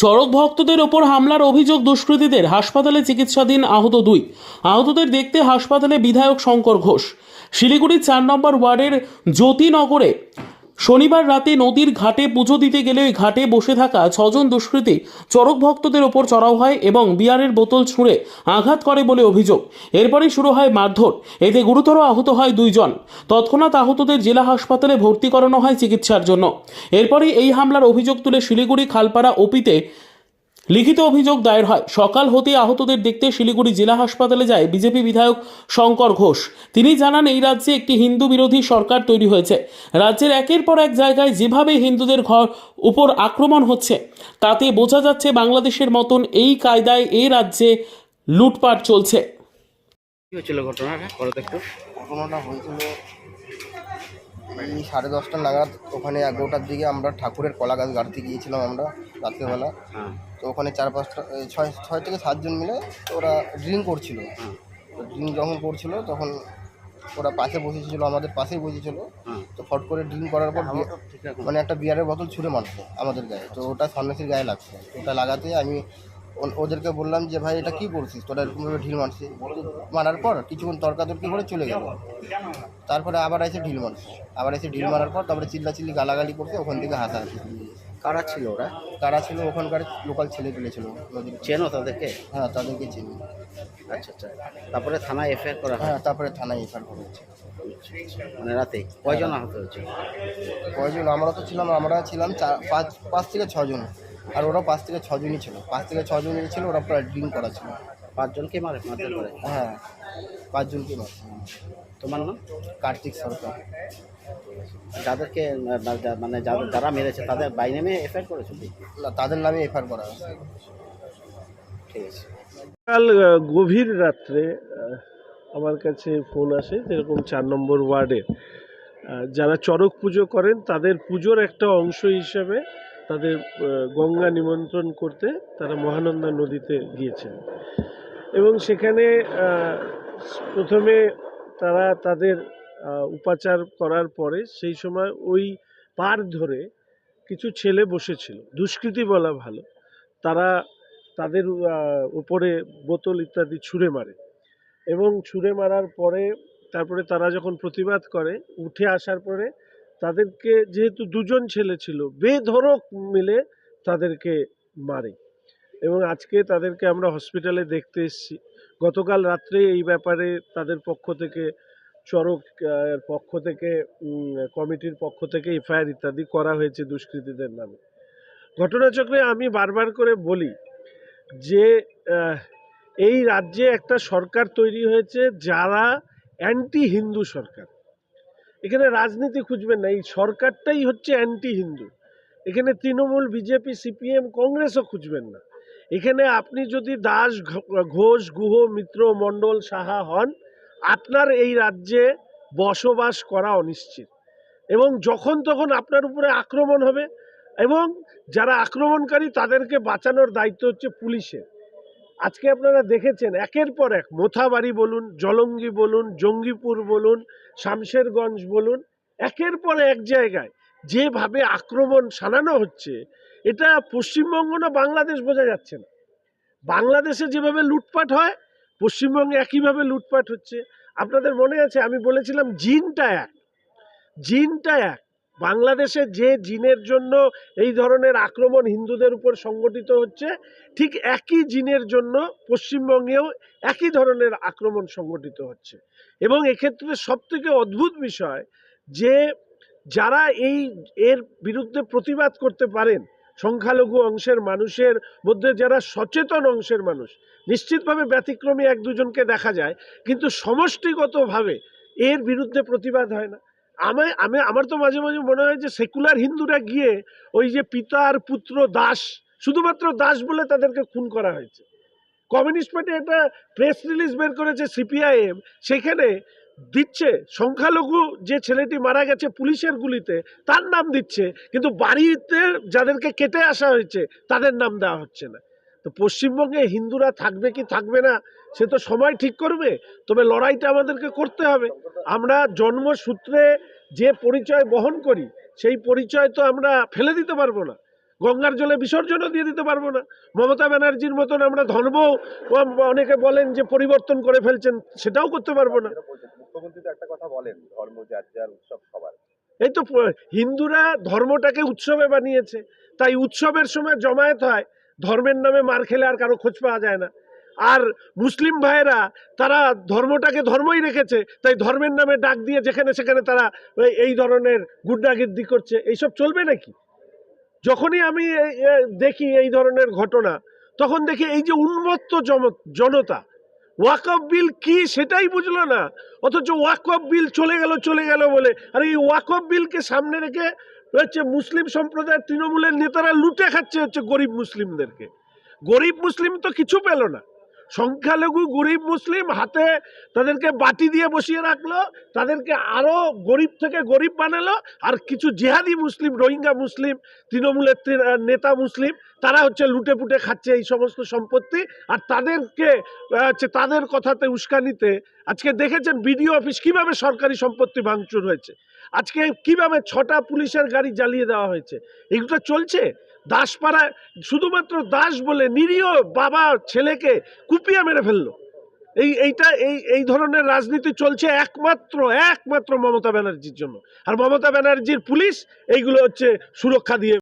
চড়ক ভক্তদের ওপর হামলার অভিযোগ দুষ্কৃতীদের, হাসপাতালে চিকিৎসাধীন আহত দুই। আহতদের দেখতে হাসপাতালে বিধায়ক শঙ্কর ঘোষ। শিলিগুড়ির চার নম্বর ওয়ার্ডের জ্যোতিনগরে শনিবার রাতে নদীর ঘাটে পুজো দিতে গেলে ওই ঘাটে বসে থাকা ছজন দুষ্কৃতী চরক ভক্তদের ওপর চড়াও হয় এবং বিয়ারের বোতল ছুঁড়ে আঘাত করে বলে অভিযোগ। এরপরই শুরু হয় মারধর। এতে গুরুতর আহত হয় দুইজন। তৎক্ষণাৎ আহতদের জেলা হাসপাতালে ভর্তি করানো হয় চিকিৎসার জন্য। এরপরই এই হামলার অভিযোগ তুলে শিলিগুড়ি, খালপাড়া, ওপিতে লিখিত অভিযোগ দায়ের হয়। সকাল হতে আহতদের দেখতে শিলিগুড়ি জেলা হাসপাতালে যায় বিজেপি বিধায়ক শঙ্কর ঘোষ। তিনি জানান এই রাজ্যে একটি হিন্দু বিরোধী সরকার তৈরি হয়েছে। রাজ্যের একের পর এক জায়গায় যেভাবে হিন্দুদের ঘর উপর আক্রমণ হচ্ছে তাতে বোঝা যাচ্ছে বাংলাদেশের মতন এই কায়দায় এই রাজ্যে লুটপাট চলছে। কি ঘটনাটা? হয়েছিল এই সাড়ে দশটা নাগাদ ওখানে এগারোটার দিকে আমরা ঠাকুরের কলা গাছ গাড়তে গিয়েছিলাম আমরা রাত্রেবেলা। হ্যাঁ। তো ওখানে চার পাঁচটা ছয় ছয় থেকে সাতজন মিলে ওরা ড্রিঙ্ক করছিল। হ্যাঁ। ড্রিঙ্ক যখন করছিল তখন ওরা পাশে বসেছিল আমাদের পাশেই বসেছিল। হ্যাঁ। তো ফট করে ড্রিঙ্ক করার পর মানে একটা বিয়ারের বোতল ছুঁড়ে মারছে আমাদের গায়ে। তো ওটা সন্ন্যাসীর গায়ে লাগছে। ওটা লাগাতে আমি ওদেরকে বললাম যে ভাই এটা কী করছিস? তোরা এরকমভাবে ঢিল মারছিস? মারার পর কিছুক্ষণ তর্কাতর্কি করে চলে গেল। তারপরে আবার এসে ঢিল মারছে। আবার এসে ঢিল মারার পর তারপরে চিল্লা চিল্লি গালাগালি করছে ওখান থেকে হাসাহাসি। কারা ছিল ওরা? কারা ছিল? ওখানকার লোকাল ছেলে পেলে ছিল। চেনো তাদেরকে? হ্যাঁ তাদেরকে চিনি। আচ্ছা আচ্ছা। তারপরে থানায় এফআইআর করা হ্যাঁ? তারপরে থানায় এফআইআর করা হয়েছে। মানে রাতে? কয়জন আহত হয়েছে? কয়জন? আমরা তো ছিলাম আমরা ছিলাম চার পাঁচ পাঁচ থেকে ছজন আর ওরা পাঁচ থেকে ছজনই ছিল। পাঁচ থেকে ছজনই ছিল ওরা প্রায় ড্রিঙ্ক করা ছিল। পাঁচজনকে মারে? মারতে করে? হ্যাঁ। পাঁচজনকে মারছে তোমার নাম? কার্তিক সরকার। যাদেরকে মানে যাদের যারা মেরেছে তাদের বাই নেমে এফআইআর করেছ? না তাদের নামে এফআইআর করা ঠিক আছে। কাল গভীর রাত্রে আমার কাছে ফোন আসে যেরকম চার নম্বর ওয়ার্ডে। আহ, যারা চড়ক পুজো করেন তাদের পুজোর একটা অংশ হিসেবে তাদের গঙ্গা নিমন্ত্রণ করতে তারা মহানন্দা নদীতে গিয়েছেন। এবং সেখানে প্রথমে তারা তাদের উপাচার করার পরে সেই সময় ওই পার ধরে কিছু ছেলে বসেছিল, দুষ্কৃতী বলা ভালো। তারা তাদের উপরে বোতল ইত্যাদি ছুঁড়ে মারে এবং ছুঁড়ে মারার পরে তারপরে তারা যখন প্রতিবাদ করে, উঠে আসার পরে তাদেরকে যেহেতু দুজন ছেলে ছিল বেধরক মিলে তাদেরকে মারে। এবং আজকে তাদেরকে আমরা হসপিটালে দেখতে এসেছি। গতকাল রাত্রে এই ব্যাপারে তাদের পক্ষ থেকে চরক পক্ষ থেকে কমিটির পক্ষ থেকে এফআইআর ইত্যাদি করা হয়েছে দুষ্কৃতীদের নামে। ঘটনাচক্রে আমি বারবার করে বলি যে এই রাজ্যে একটা সরকার তৈরি হয়েছে যারা অ্যান্টি হিন্দু সরকার। এখানে রাজনীতি খুঁজবেন না, এই সরকারটাই হচ্ছে অ্যান্টি হিন্দু এখানে তৃণমূল বিজেপি সিপিএম কংগ্রেসও খুঁজবেন না। এখানে আপনি যদি দাস ঘোষ, গুহ, মিত্র, মণ্ডল, সাহা হন, আপনার এই রাজ্যে বসবাস করা অনিশ্চিত। এবং যখন তখন আপনার উপরে আক্রমণ হবে এবং যারা আক্রমণকারী তাদেরকে বাঁচানোর দায়িত্ব হচ্ছে পুলিশের। আজকে আপনারা দেখেছেন, একের পর এক, মোথাবাড়ি বলুন, জলঙ্গি বলুন, জঙ্গিপুর বলুন, শামশেরগঞ্জ বলুন, একের পর এক জায়গায় যেভাবে আক্রমণ সানানো হচ্ছে, এটা পশ্চিমবঙ্গ না বাংলাদেশ বোঝা যাচ্ছে না। বাংলাদেশে যেভাবে লুটপাট হয়, পশ্চিমবঙ্গে একইভাবে লুটপাট হচ্ছে। আপনাদের মনে আছে, আমি বলেছিলাম জিনটা এক। জিনটা এক। বাংলাদেশে যে জিনের জন্য এই ধরনের আক্রমণ হিন্দুদের উপর সংগঠিত হচ্ছে, ঠিক একই জিনের জন্য পশ্চিমবঙ্গেও একই ধরনের আক্রমণ সংগঠিত হচ্ছে। এবং এক্ষেত্রে সবথেকে অদ্ভুত বিষয় যে যারা এই এর বিরুদ্ধে প্রতিবাদ করতে পারেন, সংখ্যালঘু অংশের মানুষের মধ্যে যারা সচেতন অংশের মানুষ, নিশ্চিতভাবে ব্যতিক্রমী এক দুজনকে দেখা যায়, কিন্তু সমষ্টিগতভাবে এর বিরুদ্ধে প্রতিবাদ হয় না। আমি আমি, আমার তো মাঝে মাঝে মনে হয় যে সেকুলার হিন্দুরা গিয়ে ওই যে পিতা আর পুত্র দাস, শুধুমাত্র দাস বলে তাদেরকে খুন করা হয়েছে। কমিউনিস্ট পার্টি একটা প্রেস রিলিজ বের করেছে সিপিআইএম সেখানে দিচ্ছে, সংখ্যালঘু যে ছেলেটি মারা গেছে পুলিশের গুলিতে, তার নাম দিচ্ছে, কিন্তু বাড়িতে যাদেরকে কেটে আসা হয়েছে, তাদের নাম দেওয়া হচ্ছে না। তো পশ্চিমবঙ্গে হিন্দুরা থাকবে কি থাকবে না সে তো সময় ঠিক করবে তবে লড়াইটা আমাদেরকে করতে হবে। আমরা জন্মসূত্রে যে পরিচয় বহন করি সেই পরিচয় তো আমরা ফেলে দিতে পারব না। গঙ্গার জলে বিসর্জনও দিয়ে দিতে পারব না। মমতা ব্যানার্জির মতন আমরা ধর্ম অনেকে বলেন যে পরিবর্তন করে ফেলছেন সেটাও করতে পারব না। মুখ্যমন্ত্রী তো একটা কথা বলেন ধর্ম যার যার উৎসব সবার। এই তো হিন্দুরা ধর্মটাকে উৎসবে বানিয়েছে তাই উৎসবের সময় জমায়েত হয়। ধর্মের নামে মার খেলে আর কারও খোঁজ পাওয়া যায় না। আর মুসলিম ভাইয়েরা, তারা ধর্মটাকে ধর্মই রেখেছে, তাই ধর্মের নামে ডাক দিয়ে যেখানে সেখানে তারা এই- ধরনের গুড্ডাগিদ্দি করছে। এইসব চলবে নাকি? যখনই আমি দেখি এই ধরনের ঘটনা, তখন দেখি এই যে উন্মত্ত জনতা ওয়াকফ বিল কি সেটাই বুঝলো না। অথচ ওয়াকফ বিল চলে গেল চলে গেল বলে, আর এই ওয়াকফ বিলকে সামনে রেখে হচ্ছে মুসলিম সম্প্রদায়ের তৃণমূলের নেতারা লুটে খাচ্ছে হচ্ছে গরিব মুসলিমদেরকে। গরিব মুসলিম তো কিছু পেল না। সংখ্যালঘু গরিব মুসলিম হাতে তাদেরকে বাটি দিয়ে বসিয়ে রাখল, তাদেরকে আরও গরিব থেকে গরিব বানালো, আর কিছু জেহাদি মুসলিম, রোহিঙ্গা মুসলিম, তৃণমূলের নেতা মুসলিম, তারা হচ্ছে লুটে পুটে খাচ্ছে এই সমস্ত সম্পত্তি, আর তাদেরকে হচ্ছে তাদের কথাতে উস্কানিতে আজকে দেখেছেন বিডিও অফিস কীভাবে সরকারি সম্পত্তি ভাঙচুর হয়েছে। আজকে কীভাবে ছটা পুলিশের গাড়ি জ্বালিয়ে দেওয়া হয়েছে? এগুলো চলছে। দাসপাড়ায় শুধুমাত্র দাস বলে নিরীহ বাবা ছেলেকে কুপিয়ে মেরে ফেলল। এই, এইটা, এই এই ধরনের রাজনীতি চলছে একমাত্র একমাত্র মমতা ব্যানার্জির জন্য। আর মমতা ব্যানার্জির পুলিশ এইগুলো হচ্ছে সুরক্ষা দিয়ে